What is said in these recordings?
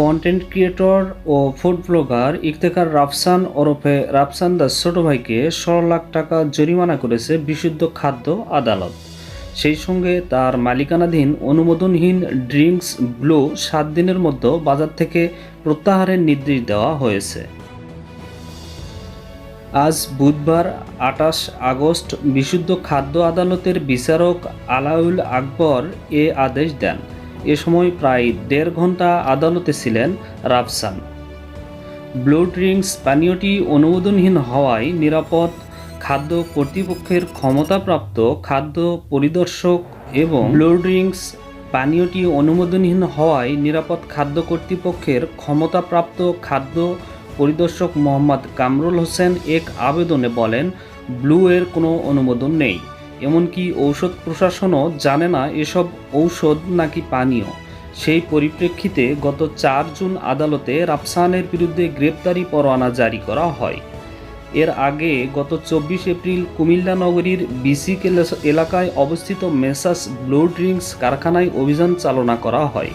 Content creator ও food blogger Iftekhar Rafsan ওরফে রাফসান দাস ছোট ভাইকে ষোলো লাখ টাকা জরিমানা করেছে বিশুদ্ধ খাদ্য আদালত। সেই সঙ্গে তার মালিকানাধীন অনুমোদনহীন ড্রিঙ্কস ব্লু সাত দিনের মধ্যে বাজার থেকে প্রত্যাহারের নির্দেশ দেওয়া হয়েছে। আজ বুধবার আটাশ আগস্ট বিশুদ্ধ খাদ্য আদালতের বিচারক আলাউল আকবর এ আদেশ দেন। এ সময় প্রায় দেড় ঘণ্টা আদালতে ছিলেন রাফসান। ব্লু ড্রিঙ্কস পানীয়টি অনুমোদনহীন হওয়ায় নিরাপদ খাদ্য কর্তৃপক্ষের ক্ষমতাপ্রাপ্ত খাদ্য পরিদর্শক এবং ব্লু ড্রিঙ্কস পানীয়টি অনুমোদনহীন হওয়ায় নিরাপদ খাদ্য কর্তৃপক্ষের ক্ষমতাপ্রাপ্ত খাদ্য পরিদর্শক মোহাম্মদ কামরুল হোসেন এক আবেদনে বলেন ব্লু এর কোনো অনুমোদন নেই। এমনকি ঔষধ প্রশাসনও জানে না এসব ঔষধ নাকি পানীয়। সেই পরিপ্রেক্ষিতে গত চার জুন আদালতে রাফসানের বিরুদ্ধে গ্রেপ্তারি পরোয়ানা জারি করা হয়। এর আগে গত চব্বিশ এপ্রিল কুমিল্লা নগরীর বিসিক এলাকায় অবস্থিত মেসাস ব্লু ড্রিঙ্কস কারখানায় অভিযান চালনা করা হয়,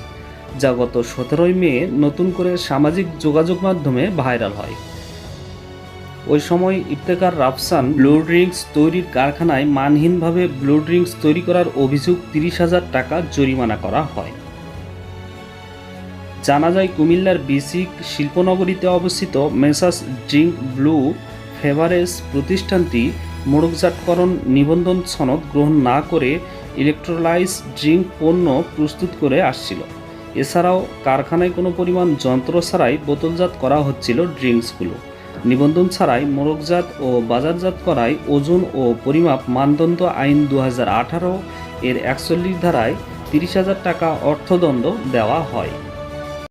যা গত সতেরোই মে নতুন করে সামাজিক যোগাযোগ মাধ্যমে ভাইরাল হয়। ওই সময় ইফতেকার রাফসান ব্লু ড্রিঙ্কস তৈরির কারখানায় মানহীনভাবে ব্লু ড্রিঙ্কস তৈরি করার অভিযোগ তিরিশ হাজার টাকা জরিমানা করা হয়। জানা যায়, কুমিল্লার বিসিক শিল্পনগরীতে অবস্থিত মেসাস ড্রিঙ্ক ব্লু ফেভারেজ প্রতিষ্ঠানটি মোড়কজাতকরণ নিবন্ধন সনদ গ্রহণ না করে ইলেকট্রোলাইজ ড্রিঙ্ক পণ্য প্রস্তুত করে আসছিল। এছাড়াও কারখানায় কোনো পরিমাণ যন্ত্র ছাড়াই বোতলজাত করা হচ্ছিল ড্রিঙ্কসগুলো। নিবন্ধন ছাড়াই মোরগজাত ও বাজারজাত করায় ওজন ও পরিমাপ মানদণ্ড আইন দু হাজার আঠারো এর একচল্লিশ ধারায় তিরিশ হাজার টাকা অর্থদণ্ড দেওয়া হয়।